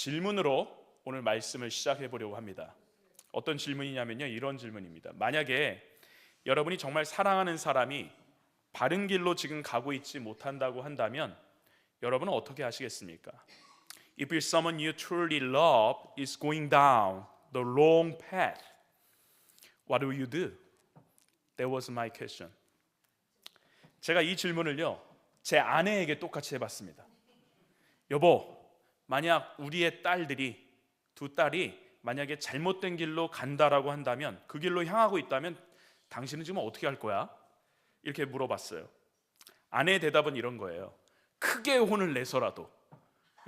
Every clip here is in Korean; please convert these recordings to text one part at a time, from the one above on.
질문으로 오늘 말씀을 시작해 보려고 합니다. 어떤 질문이냐면요. 이런 질문입니다. 만약에 여러분이 정말 사랑하는 사람이 바른 길로 지금 가고 있지 못한다고 한다면 여러분은 어떻게 하시겠습니까? If someone you truly love is going down the wrong path, what will you do? That was my question. 제가 이 질문을요 제 아내에게 똑같이 해봤습니다. 여보, 만약 우리의 딸들이 두 딸이 만약에 잘못된 길로 간다라고 한다면 그 길로 향하고 있다면 당신은 지금 어떻게 할 거야? 이렇게 물어봤어요. 아내의 대답은 이런 거예요. 크게 혼을 내서라도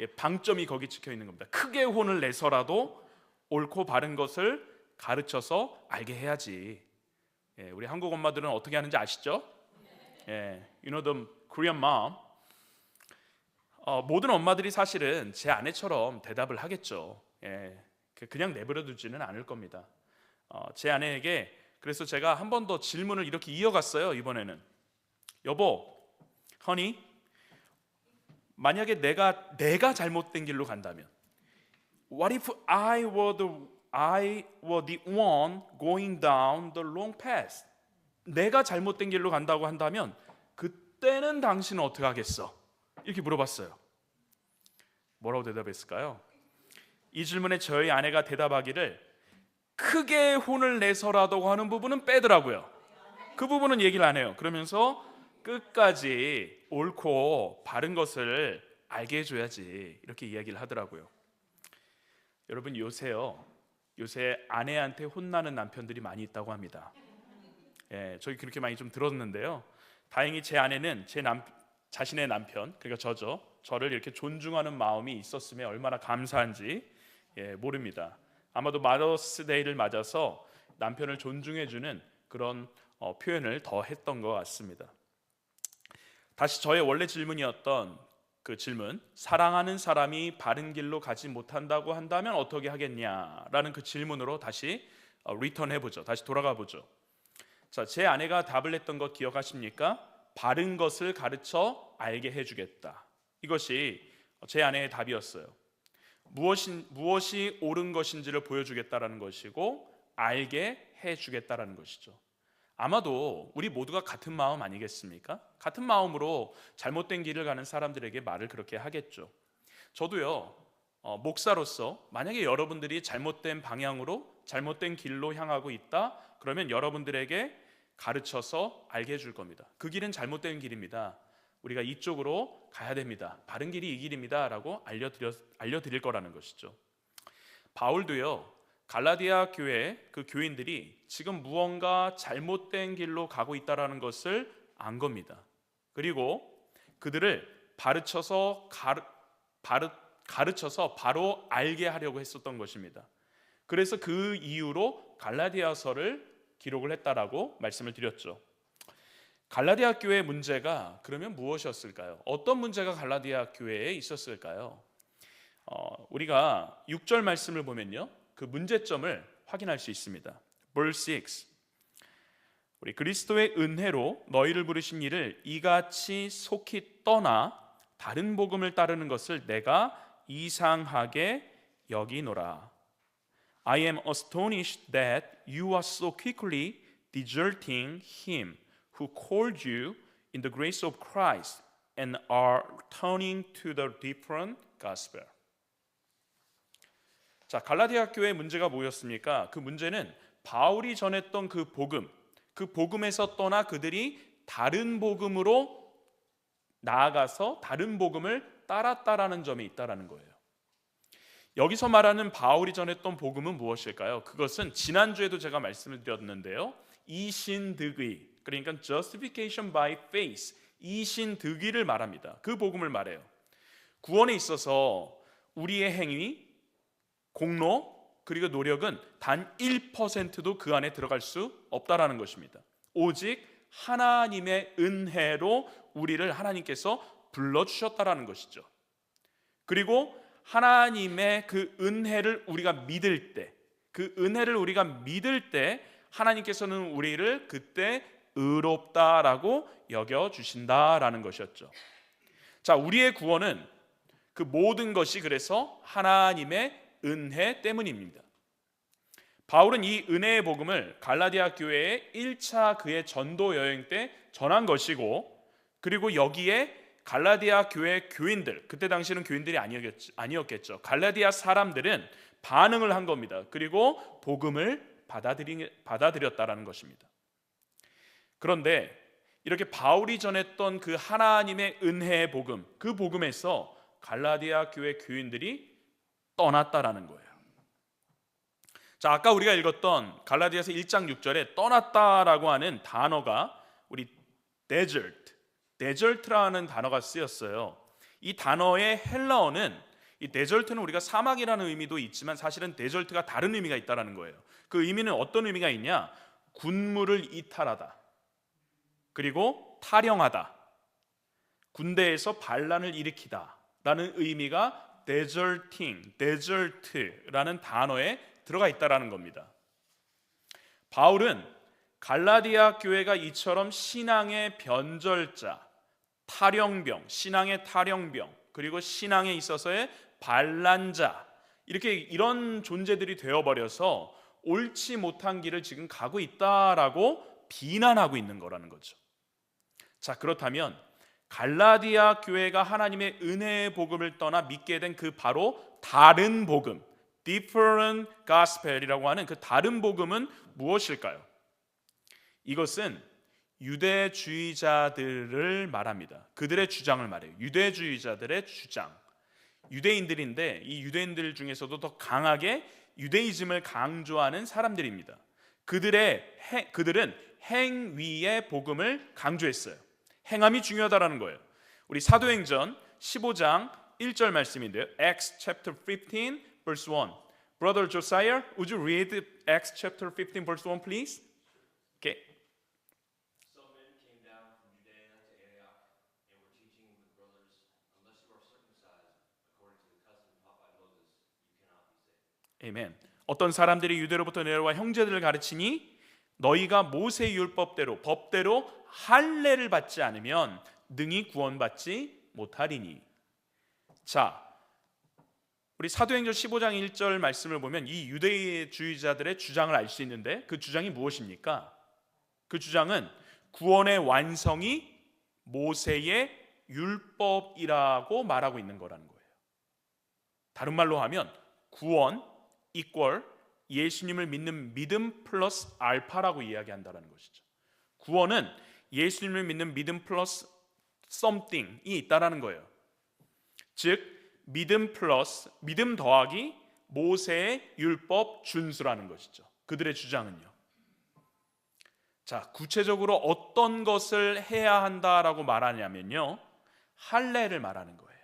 예, 방점이 거기 찍혀 있는 겁니다. 크게 혼을 내서라도 옳고 바른 것을 가르쳐서 알게 해야지. 예, 우리 한국 엄마들은 어떻게 하는지 아시죠? 예, you know the Korean mom. 어, 모든 엄마들이 사실은 제 아내처럼 대답을 하겠죠. 예, 그- 그냥 내버려 두지는 않을 겁니다. 어, 제 아내에게 그래서 제가 한 번 더 질문을 이렇게 이어갔어요. 이번에는 여보, 허니, 만약에 내가 내가 잘못된 길로 간다면, what if I were the I were the one going down the wrong path? 내가 잘못된 길로 간다고 한다면 그때는 당신은 어떻게 하겠어? 이렇게 물어봤어요. 뭐라고 대답했을까요? 이 질문에 저희 아내가 대답하기를 크게 혼을 내서라도 하는 부분은 빼더라고요. 그 부분은 얘기를 안 해요. 그러면서 끝까지 옳고 바른 것을 알게 해줘야지 이렇게 이야기를 하더라고요. 여러분 요새요, 요새 아내한테 혼나는 남편들이 많이 있다고 합니다. 예, 저희 그렇게 많이 좀 들었는데요. 다행히 제 아내는 제 남, 자신의 남편, 그러니까 저죠. 저를 이렇게 존중하는 마음이 있었으면 얼마나 감사한지 예, 모릅니다. 아마도 마더스데이를 맞아서 남편을 존중해주는 그런 어, 표현을 더 했던 것 같습니다. 다시 저의 원래 질문이었던 그 질문, 사랑하는 사람이 바른 길로 가지 못한다고 한다면 어떻게 하겠냐라는 그 질문으로 다시 어, 리턴해 보죠. 다시 돌아가 보죠. 자, 제 아내가 답을 했던 것 기억하십니까? 바른 것을 가르쳐 알게 해주겠다. 이것이 제 아내의 답이었어요. 무엇이 무엇이 옳은 것인지를 보여주겠다라는 것이고 알게 해주겠다라는 것이죠. 아마도 우리 모두가 같은 마음 아니겠습니까? 같은 마음으로 잘못된 길을 가는 사람들에게 말을 그렇게 하겠죠. 저도요 어, 목사로서 만약에 여러분들이 잘못된 방향으로 잘못된 길로 향하고 있다 그러면 여러분들에게 가르쳐서 알게 해줄 겁니다. 그 길은 잘못된 길입니다. 우리가 이쪽으로 가야 됩니다. 바른 길이 이 길입니다 라고 알려드려 알려드릴 거라는 것이죠. 바울도요 갈라디아 교회 그 교인들이 지금 무언가 잘못된 길로 가고 있다라는 것을 안 겁니다. 그리고 그들을 바르쳐서 가르, 바르, 가르쳐서 바로 알게 하려고 했었던 것입니다. 그래서 그 이유로 갈라디아서를 기록을 했다라고 말씀을 드렸죠. 갈라디아 교회의 문제가 그러면 무엇이었을까요? 어떤 문제가 갈라디아 교회에 있었을까요? 어, 우리가 6절 말씀을 보면요. 그 문제점을 확인할 수 있습니다. Verse 6. 우리 그리스도의 은혜로 너희를 부르신 이를 이같이 속히 떠나 다른 복음을 따르는 것을 내가 이상하게 여기노라. I am astonished that you are so quickly deserting him who called you in the grace of Christ and are turning to the different gospel. 자, 갈라디아 교회의 문제가 뭐였습니까? 그 문제는 바울이 전했던 그 복음, 그 복음에서 떠나 그들이 다른 복음으로 나아가서 다른 복음을 따랐다라는 점이 있다라는 거예요. 여기서 말하는 바울이 전했던 복음은 무엇일까요? 그것은 지난주에도 제가 말씀을 드렸는데요. 이신득의 그러니까 justification by faith 이신득의를 말합니다. 그 복음을 말해요. 구원에 있어서 우리의 행위, 공로 그리고 노력은 단 1%도 그 안에 들어갈 수 없다라는 것입니다. 오직 하나님의 은혜로 우리를 하나님께서 불러 주셨다라는 것이죠. 그리고 하나님의 그 은혜를 우리가 믿을 때, 그 은혜를 우리가 믿을 때 하나님께서는 우리를 그때 의롭다라고 여겨 주신다라는 것이었죠. 자, 우리의 구원은 그 모든 것이 그래서 하나님의 은혜 때문입니다. 바울은 이 은혜의 복음을 갈라디아 교회에 1차 그의 전도 여행 때 전한 것이고 그리고 여기에 갈라디아 교회 교인들 그때 당시는 교인들이 아니었겠죠, 아니었겠 죠. 갈라디아 사람들은 반응을 한 겁니다. 그리고 복음을 받아들이, 받아들였다라는 것입니다. 그런데 이렇게 바울이 전했던 그 하나님의 은혜의 복음, 그 복음에서 갈라디아 교회 교인들이 떠났다라는 거예요. 자, 아까 우리가 읽었던 갈라디아서 1장 6절에 떠났다라고 하는 단어가 우리 desert, desert라는 단어가 쓰였어요. 이 단어의 헬라어는 이 데절트는 우리가 사막이라는 의미도 있지만 사실은 데절트가 다른 의미가 있다라는 거예요. 그 의미는 어떤 의미가 있냐? 군무를 이탈하다. 그리고 타령하다. 군대에서 반란을 일으키다라는 의미가 deserting, desert라는 단어에 들어가 있다라는 겁니다. 바울은 갈라디아 교회가 이처럼 신앙의 변절자, 타령병, 신앙의 타령병, 그리고 신앙에 있어서의 반란자 이렇게 이런 존재들이 되어 버려서 옳지 못한 길을 지금 가고 있다라고 비난하고 있는 거라는 거죠. 자, 그렇다면 갈라디아 교회가 하나님의 은혜의 복음을 떠나 믿게 된 그 바로 다른 복음, different gospel이라고 하는 그 다른 복음은 무엇일까요? 이것은 유대주의자들을 말합니다. 그들의 주장을 말해요. 유대주의자들의 주장. 유대인들인데 이 유대인들 중에서도 더 강하게 유대이즘을 강조하는 사람들입니다. 그들의 해, 그들은 행위의 복음을 강조했어요. 행함이 중요하다라는 거예요. 우리 사도행전 15장 1절 말씀인데요. Acts chapter 15 verse 1. Brother Josiah, would you read Acts chapter 15 verse 1 please? Okay. Some men came down from Judea to Antioch and were teaching the brothers, unless you are circumcised according to the custom taught by Moses, you cannot be saved. 아멘. 어떤 사람들이 유대로부터 내려와 형제들을 가르치니 너희가 모세 율법대로 법대로 할례를 받지 않으면 능히 구원받지 못하리니. 자, 우리 사도행전 15장 1절 말씀을 보면 이 유대주의자들의 주장을 알 수 있는데 그 주장이 무엇입니까? 그 주장은 구원의 완성이 모세의 율법이라고 말하고 있는 거라는 거예요. 다른 말로 하면 구원 이퀄 예수님을 믿는 믿음 플러스 알파라고 이야기한다는 것이죠. 구원은 예수님을 믿는 믿음 플러스 something이 있다라는 거예요. 즉 믿음 플러스 믿음 더하기 모세의 율법 준수라는 것이죠. 그들의 주장은요. 자, 구체적으로 어떤 것을 해야 한다라고 말하냐면요. 할례를 말하는 거예요.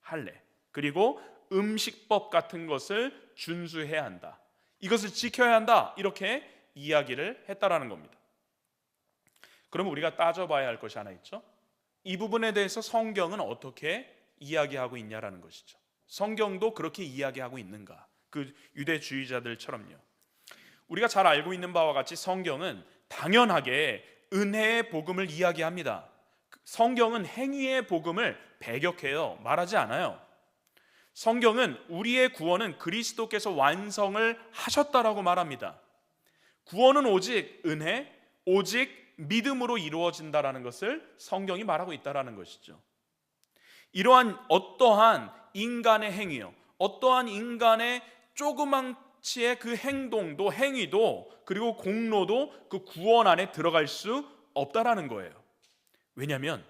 할례. 그리고 음식법 같은 것을 준수해야 한다. 이것을 지켜야 한다. 이렇게 이야기를 했다라는 겁니다. 그럼 우리가 따져봐야 할 것이 하나 있죠. 이 부분에 대해서 성경은 어떻게 이야기하고 있냐라는 것이죠. 성경도 그렇게 이야기하고 있는가? 그 유대주의자들처럼요. 우리가 잘 알고 있는 바와 같이 성경은 당연하게 은혜의 복음을 이야기합니다. 성경은 행위의 복음을 배격해요. 말하지 않아요. 성경은 우리의 구원은 그리스도께서 완성을 하셨다라고 말합니다. 구원은 오직 은혜, 오직 믿음으로 이루어진다라는 것을 성경이 말하고 있다라는 것이죠. 이러한 어떠한 인간의 행위요, 어떠한 인간의 조그만치의 그 행동도 행위도 그리고 공로도 그 구원 안에 들어갈 수 없다라는 거예요. 왜냐하면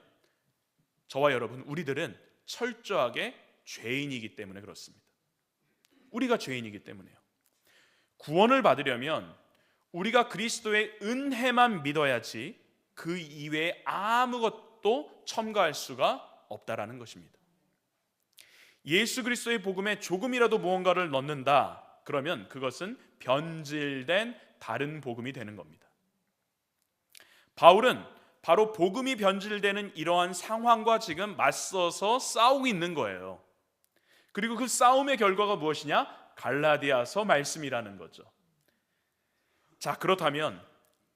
저와 여러분 우리들은 철저하게 죄인이기 때문에 그렇습니다. 우리가 죄인이기 때문에요. 구원을 받으려면 우리가 그리스도의 은혜만 믿어야지 그 이외에 아무것도 첨가할 수가 없다라는 것입니다. 예수 그리스도의 복음에 조금이라도 무언가를 넣는다. 그러면 그것은 변질된 다른 복음이 되는 겁니다. 바울은 바로 복음이 변질되는 이러한 상황과 지금 맞서서 싸우고 있는 거예요. 그리고 그 싸움의 결과가 무엇이냐? 갈라디아서 말씀이라는 거죠. 자, 그렇다면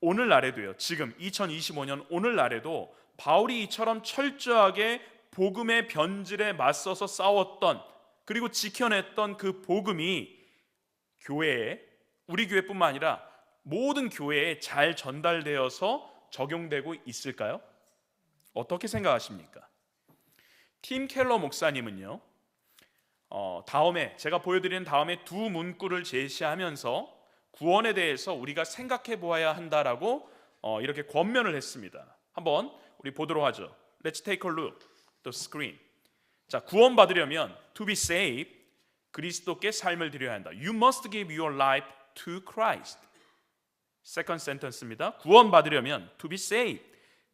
오늘날에도요. 지금 2025년 오늘날에도 바울이 이처럼 철저하게 복음의 변질에 맞서서 싸웠던 그리고 지켜냈던 그 복음이 교회에 우리 교회뿐만 아니라 모든 교회에 잘 전달되어서 적용되고 있을까요? 어떻게 생각하십니까? 팀 켈러 목사님은요. 어, 다음에 제가 보여드리는 다음에 두 문구를 제시하면서 구원에 대해서 우리가 생각해 보아야 한다라고 어, 이렇게 권면을 했습니다. 한번 우리 보도록 하죠. Let's take a look the screen. 자, 구원 받으려면 to be saved 그리스도께 삶을 드려야 한다. You must give your life to Christ. Second sentence입니다. 구원 받으려면 to be saved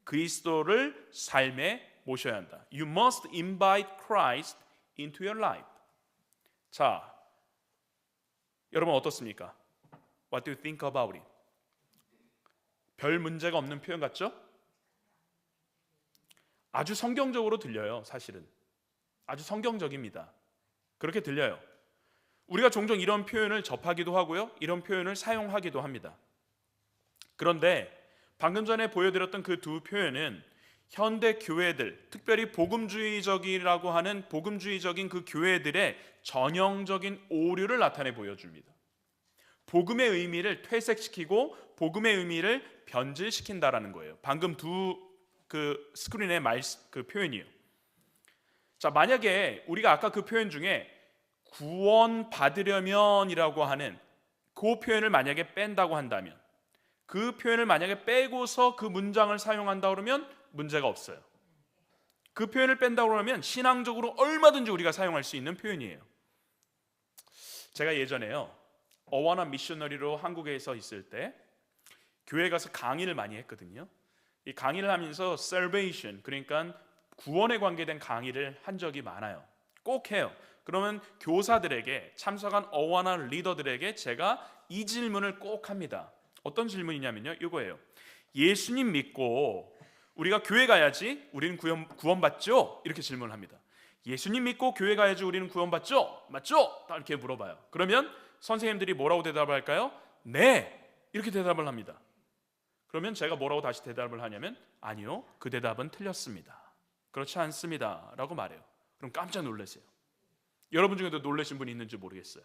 그리스도를 삶에 모셔야 한다. You must invite Christ into your life. 자, 여러분 어떻습니까? What do you think about it? 별 문제가 없는 표현 같죠? 아주 성경적으로 들려요, 사실은. 아주 성경적입니다. 그렇게 들려요. 우리가 종종 이런 표현을 접하기도 하고요. 이런 표현을 사용하기도 합니다. 그런데 방금 전에 보여드렸던 그 두 표현은 현대 교회들, 특별히 복음주의적이라고 하는 복음주의적인 그 교회들의 전형적인 오류를 나타내 보여줍니다. 복음의 의미를 퇴색시키고 복음의 의미를 변질시킨다라는 거예요. 방금 두 그 스크린의 말 그 표현이요. 자, 만약에 우리가 아까 그 표현 중에 구원 받으려면이라고 하는 그 표현을 만약에 뺀다고 한다면 그 표현을 만약에 빼고서 그 문장을 사용한다 그러면 문제가 없어요. 그 표현을 뺀다고 그러면 신앙적으로 얼마든지 우리가 사용할 수 있는 표현이에요. 제가 예전에요. 어원화 미셔너리로 한국에서 있을 때 교회 가서 강의를 많이 했거든요. 이 강의를 하면서 salvation 그러니까 구원에 관계된 강의를 한 적이 많아요. 꼭 해요. 그러면 교사들에게 참석한 어원화 리더들에게 제가 이 질문을 꼭 합니다. 어떤 질문이냐면요. 이거예요. 예수님 믿고 우리가 교회 가야지 우리는 구원, 구원받죠? 이렇게 질문을 합니다. 예수님 믿고 교회 가야지 우리는 구원받죠? 맞죠? 딱 이렇게 물어봐요. 그러면 선생님들이 뭐라고 대답할까요? 네. 이렇게 대답을 합니다. 그러면 제가 뭐라고 다시 대답을 하냐면 아니요. 그 대답은 틀렸습니다. 그렇지 않습니다. 라고 말해요. 그럼 깜짝 놀라세요. 여러분 중에도 놀라신 분이 있는지 모르겠어요.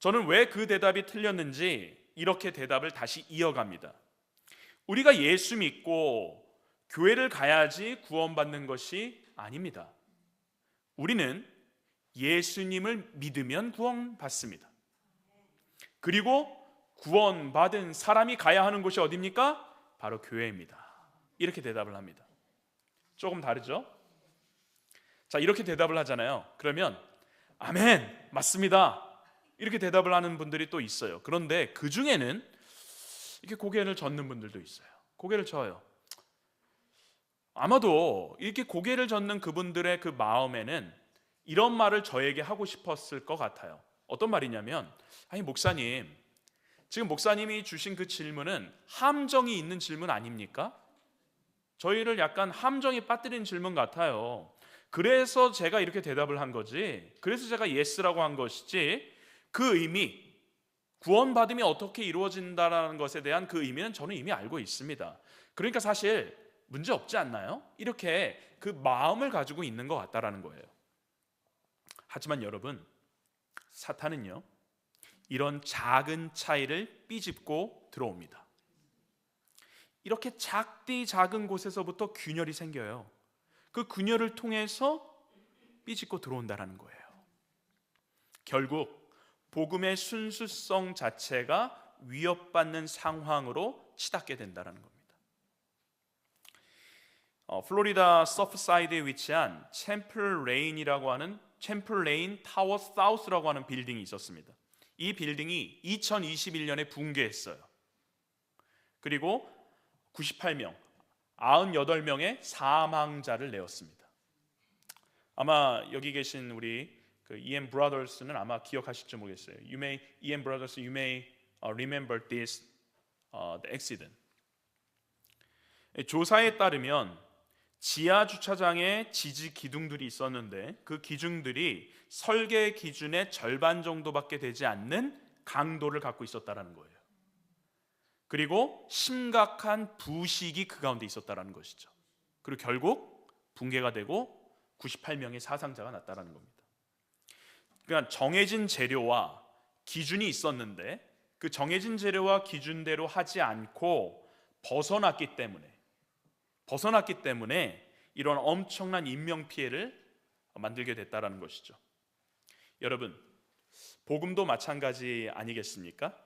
저는 왜 그 대답이 틀렸는지 이렇게 대답을 다시 이어갑니다. 우리가 예수 믿고 교회를 가야지 구원받는 것이 아닙니다. 우리는 예수님을 믿으면 구원받습니다. 그리고 구원받은 사람이 가야 하는 곳이 어디입니까? 바로 교회입니다. 이렇게 대답을 합니다. 조금 다르죠? 자, 이렇게 대답을 하잖아요. 그러면 아멘, 맞습니다. 이렇게 대답을 하는 분들이 또 있어요. 그런데 그 중에는 이렇게 고개를 젓는 분들도 있어요. 고개를 져요. 아마도 이렇게 고개를 젓는 그분들의 그 마음에는 이런 말을 저에게 하고 싶었을 것 같아요. 어떤 말이냐면, 아니 목사님, 지금 목사님이 주신 그 질문은 함정이 있는 질문 아닙니까? 저희를 약간 함정에 빠뜨린 질문 같아요. 그래서 제가 이렇게 대답을 한 거지. 그래서 제가 예스라고 한 것이지. 그 의미, 구원받음이 어떻게 이루어진다라는 것에 대한 그 의미는 저는 이미 알고 있습니다. 그러니까 사실 문제 없지 않나요? 이렇게 그 마음을 가지고 있는 것 같다라는 거예요. 하지만 여러분, 사탄은요, 이런 작은 차이를 삐집고 들어옵니다. 이렇게 작디 작은 곳에서부터 균열이 생겨요. 그 균열을 통해서 삐집고 들어온다라는 거예요. 결국 복음의 순수성 자체가 위협받는 상황으로 치닫게 된다는 겁니다. 어, 플로리다 서프사이드에 위치한 챔플 레인이라고 하는 챔플 레인 타워 사우스라고 하는 빌딩이 있었습니다. 이 빌딩이 2021년에 붕괴했어요. 그리고 98명, 98명의 사망자를 내었습니다. 아마 여기 계신 우리 그 E.M. Brothers는 아마 기억하실지 모르겠어요. You may E.M. Brothers, you may uh, remember this uh, the accident. 조사에 따르면 지하 주차장에 지지 기둥들이 있었는데 그 기둥들이 설계 기준의 절반 정도밖에 되지 않는 강도를 갖고 있었다라는 거예요. 그리고 심각한 부식이 그 가운데 있었다라는 것이죠. 그리고 결국 붕괴가 되고 98명의 사상자가 났다라는 겁니다. 그러니까 정해진 재료와 기준이 있었는데 그 정해진 재료와 기준대로 하지 않고 벗어났기 때문에 벗어났기 때문에 이런 엄청난 인명 피해를 만들게 됐다라는 것이죠. 여러분, 복음도 마찬가지 아니겠습니까?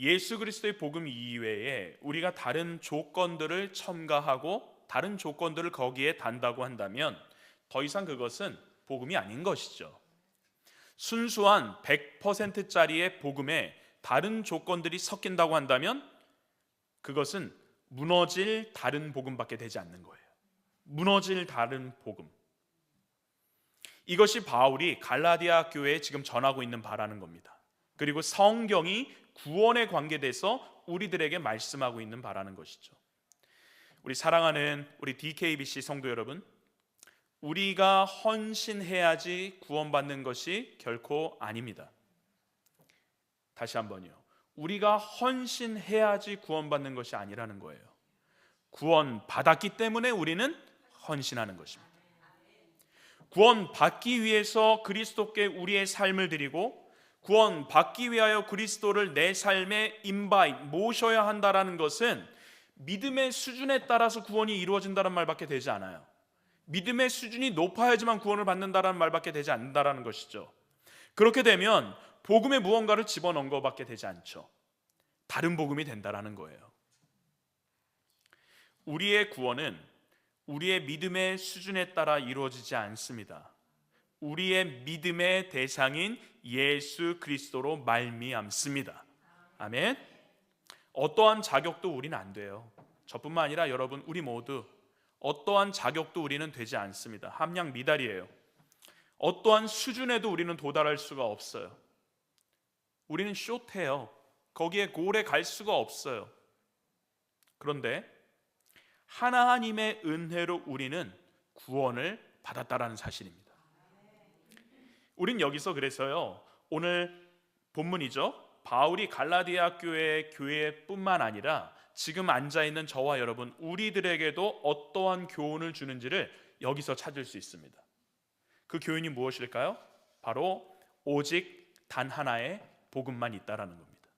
예수 그리스도의 복음 이외에 우리가 다른 조건들을 첨가하고 다른 조건들을 거기에 단다고 한다면 더 이상 그것은 복음이 아닌 것이죠. 순수한 100%짜리의 복음에 다른 조건들이 섞인다고 한다면 그것은 무너질 다른 복음밖에 되지 않는 거예요. 무너질 다른 복음. 이것이 바울이 갈라디아 교회에 지금 전하고 있는 바라는 겁니다. 그리고 성경이 구원에 관계돼서 우리들에게 말씀하고 있는 바라는 것이죠. 우리 사랑하는 우리 DKBC 성도 여러분, 우리가 헌신해야지 구원받는 것이 결코 아닙니다. 다시 한번요. 우리가 헌신해야지 구원받는 것이 아니라는 거예요. 구원 받았기 때문에 우리는 헌신하는 것입니다. 구원 받기 위해서 그리스도께 우리의 삶을 드리고 구원 받기 위하여 그리스도를 내 삶에 인바이 모셔야 한다라는 것은 믿음의 수준에 따라서 구원이 이루어진다는 말밖에 되지 않아요. 믿음의 수준이 높아야지만 구원을 받는다라는 말밖에 되지 않는다라는 것이죠. 그렇게 되면 복음에 무언가를 집어넣은 것밖에 되지 않죠. 다른 복음이 된다라는 거예요. 우리의 구원은 우리의 믿음의 수준에 따라 이루어지지 않습니다. 우리의 믿음의 대상인 예수 그리스도로 말미암습니다. 아멘. 어떠한 자격도 우리는 안 돼요. 저뿐만 아니라 여러분 우리 모두 어떠한 자격도 우리는 되지 않습니다. 함량 미달이에요. 어떠한 수준에도 우리는 도달할 수가 없어요. 우리는 숏해요. 거기에 고래 갈 수가 없어요. 그런데 하나님의 은혜로 우리는 구원을 받았다라는 사실입니다. 우린 여기서 그래서요. 오늘 본문이죠. 바울이 갈라디아 교회 교회뿐만 아니라 지금 앉아 있는 저와 여러분 우리들에게도 어떠한 교훈을 주는지를 여기서 찾을 수 있습니다. 그 교훈이 무엇일까요? 바로 오직 단 하나의 복음만 있다라는 겁니다.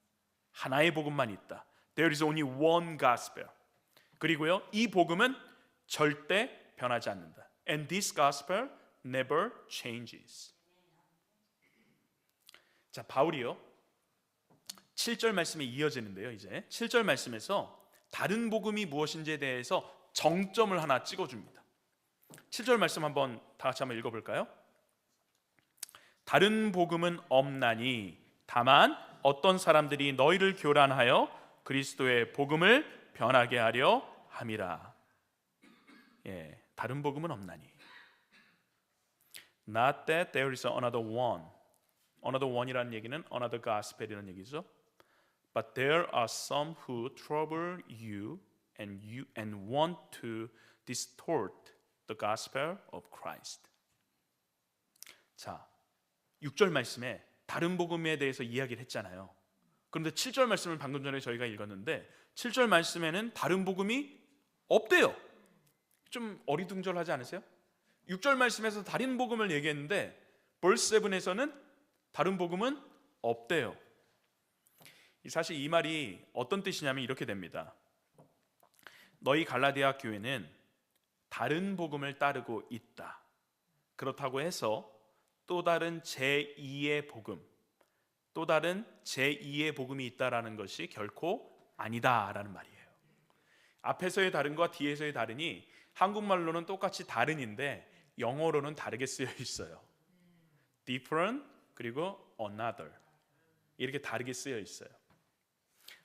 하나의 복음만 있다. There is only one gospel. 그리고요, 이 복음은 절대 변하지 않는다. And this gospel never changes. 자, 바울이요. 7절 말씀에 이어지는데요, 이제. 7절 말씀에서 다른 복음이 무엇인지에 대해서 정점을 하나 찍어 줍니다. 7절 말씀 한번 다 같이 한번 읽어 볼까요? 다른 복음은 없나니 다만 어떤 사람들이 너희를 교란하여 그리스도의 복음을 변하게 하려 함이라. 예, 다른 복음은 없나니. Not that there is another one. another one이라는 얘기는 another gospel이라는 얘기죠. But there are some who trouble you and you and want to distort the gospel of Christ. 자, 6절 말씀에 다른 복음에 대해서 이야기를 했잖아요. 그런데 7절 말씀을 방금 전에 저희가 읽었는데 7절 말씀에는 다른 복음이 없대요. 좀 어리둥절하지 않으세요? 6절 말씀에서 다른 복음을 얘기했는데 벌스 7에서는 다른 복음은 없대요. 사실 이 말이 어떤 뜻이냐면 이렇게 됩니다. 너희 갈라디아 교회는 다른 복음을 따르고 있다. 그렇다고 해서 또 다른 제2의 복음, 또 다른 제2의 복음이 있다라는 것이 결코 아니다라는 말이에요. 앞에서의 다른과 뒤에서의 다른이 한국말로는 똑같이 다른인데 영어로는 다르게 쓰여 있어요. different 그리고 another 이렇게 다르게 쓰여 있어요.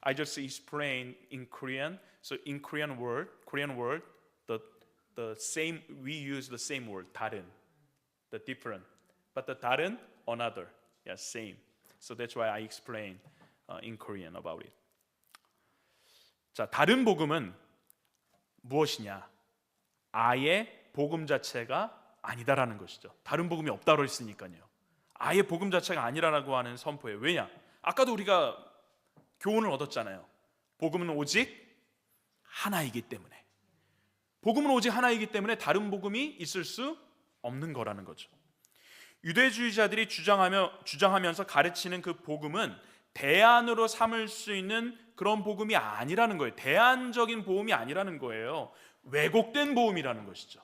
I just explain in Korean. So in Korean word, Korean word, the the same we use the same word 다른, the different, but the 다른 another, yeah, same. So that's why I explain uh, in Korean about it. 자, 다른 복음은 무엇이냐? 아예 복음 자체가 아니다라는 것이죠. 다른 복음이 없다고 했으니까요. 아예 복음 자체가 아니라고 하는 선포예요. 왜냐? 아까도 우리가 교훈을 얻었잖아요. 복음은 오직 하나이기 때문에. 복음은 오직 하나이기 때문에 다른 복음이 있을 수 없는 거라는 거죠. 유대주의자들이 주장하며 주장하면서 가르치는 그 복음은 대안으로 삼을 수 있는 그런 복음이 아니라는 거예요. 대안적인 복음이 아니라는 거예요. 왜곡된 복음이라는 것이죠.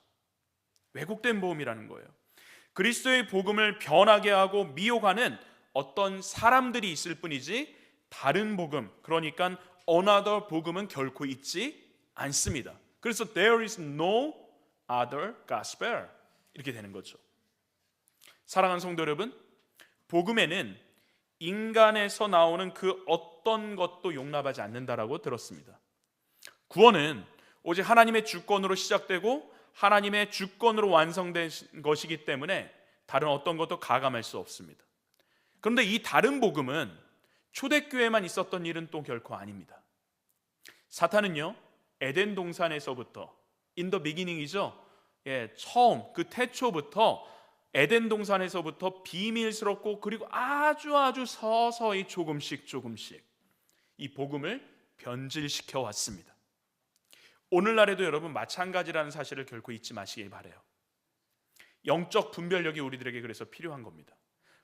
왜곡된 복음이라는 거예요. 그리스도의 복음을 변하게 하고 미혹하는 어떤 사람들이 있을 뿐이지 다른 복음, 그러니까 another 복음은 결코 있지 않습니다. 그래서 there is no other gospel 이렇게 되는 거죠. 사랑하는 성도 여러분, 복음에는 인간에서 나오는 그 어떤 것도 용납하지 않는다라고 들었습니다. 구원은 오직 하나님의 주권으로 시작되고 하나님의 주권으로 완성된 것이기 때문에 다른 어떤 것도 가감할 수 없습니다. 그런데 이 다른 복음은 초대교회만 있었던 일은 또 결코 아닙니다. 사탄은요 에덴 동산에서부터 인더 비기닝이죠. 예, 처음 그 태초부터 에덴 동산에서부터 비밀스럽고 그리고 아주 아주 서서히 조금씩 조금씩 이 복음을 변질시켜 왔습니다. 오늘날에도 여러분 마찬가지라는 사실을 결코 잊지 마시길 바래요. 영적 분별력이 우리들에게 그래서 필요한 겁니다.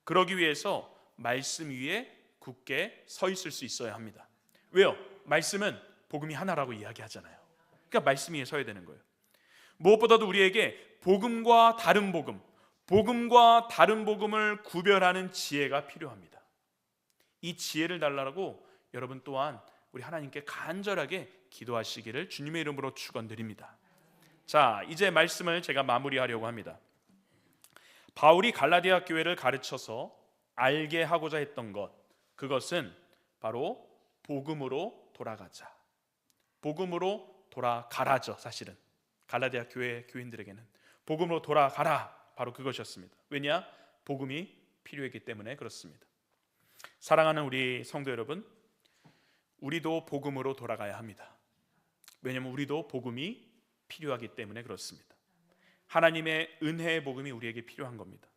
그러기 위해서 말씀 위에 굳게 서 있을 수 있어야 합니다. 왜요? 말씀은 복음이 하나라고 이야기하잖아요. 그러니까 말씀 위에 서야 되는 거예요. 무엇보다도 우리에게 복음과 다른 복음, 복음과 다른 복음을 구별하는 지혜가 필요합니다. 이 지혜를 달라고 여러분 또한 우리 하나님께 간절하게 기도하시기를 주님의 이름으로 축원드립니다. 자, 이제 말씀을 제가 마무리하려고 합니다. 바울이 갈라디아 교회를 가르쳐서 알게 하고자 했던 것 그것은 바로 복음으로 돌아가자. 복음으로 돌아가라죠, 사실은. 갈라디아 교회 교인들에게는 복음으로 돌아가라 바로 그것이었습니다. 왜냐? 복음이 필요했기 때문에 그렇습니다. 사랑하는 우리 성도 여러분, 우리도 복음으로 돌아가야 합니다. 왜냐하면 우리도 복음이 필요하기 때문에 그렇습니다. 하나님의 은혜의 복음이 우리에게 필요한 겁니다.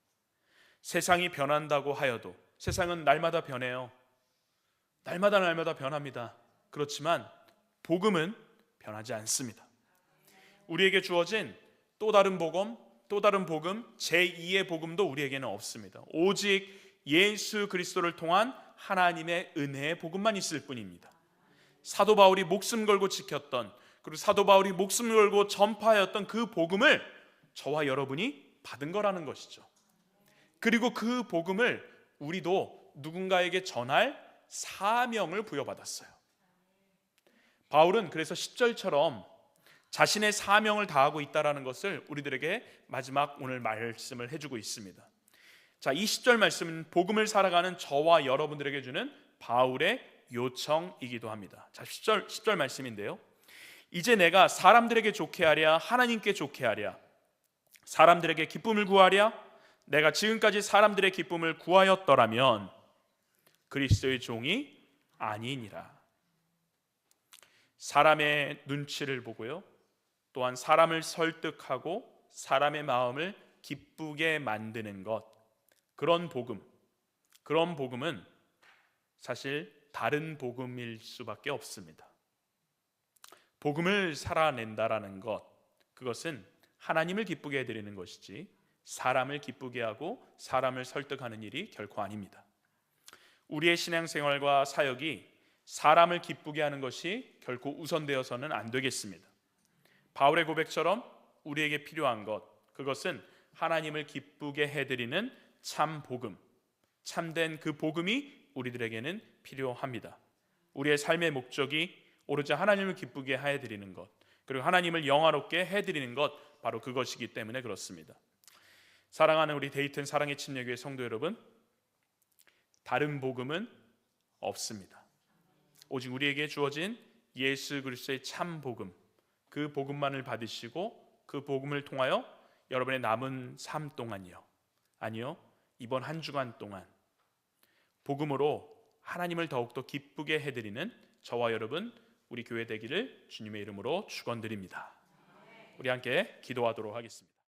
세상이 변한다고 하여도 세상은 날마다 변해요. 날마다 날마다 변합니다. 그렇지만 복음은 변하지 않습니다. 우리에게 주어진 또 다른 복음, 또 다른 복음, 제2의 복음도 우리에게는 없습니다. 오직 예수 그리스도를 통한 하나님의 은혜의 복음만 있을 뿐입니다. 사도 바울이 목숨 걸고 지켰던 그리고 사도 바울이 목숨 걸고 전파하였던 그 복음을 저와 여러분이 받은 거라는 것이죠. 그리고 그 복음을 우리도 누군가에게 전할 사명을 부여받았어요. 바울은 그래서 10절처럼 자신의 사명을 다하고 있다라는 것을 우리들에게 마지막 오늘 말씀을 해주고 있습니다. 자, 이 10절 말씀은 복음을 살아가는 저와 여러분들에게 주는 바울의 요청이기도 합니다. 자, 10절 10절 말씀인데요. 이제 내가 사람들에게 좋게 하랴 하나님께 좋게 하랴 사람들에게 기쁨을 구하랴 내가 지금까지 사람들의 기쁨을 구하였더라면 그리스도의 종이 아니니라. 사람의 눈치를 보고요. 또한 사람을 설득하고 사람의 마음을 기쁘게 만드는 것 그런 복음 그런 복음은 사실 다른 복음일 수밖에 없습니다. 복음을 살아낸다라는 것 그것은 하나님을 기쁘게 해 드리는 것이지 사람을 기쁘게 하고 사람을 설득하는 일이 결코 아닙니다. 우리의 신앙생활과 사역이 사람을 기쁘게 하는 것이 결코 우선되어서는 안 되겠습니다. 바울의 고백처럼 우리에게 필요한 것 그것은 하나님을 기쁘게 해드리는 참 복음, 참된 그 복음이 우리들에게는 필요합니다. 우리의 삶의 목적이 오로지 하나님을 기쁘게 해드리는 것, 그리고 하나님을 영화롭게 해드리는 것 바로 그것이기 때문에 그렇습니다. 사랑하는 우리 데이튼 사랑의 침례교회 성도 여러분, 다른 복음은 없습니다. 오직 우리에게 주어진 예수 그리스도의 참 복음, 그 복음만을 받으시고 그 복음을 통하여 여러분의 남은 삶 동안이요. 아니요. 이번 한 주간 동안 복음으로 하나님을 더욱더 기쁘게 해드리는 저와 여러분 우리 교회 되기를 주님의 이름으로 축원드립니다. 우리 함께 기도하도록 하겠습니다.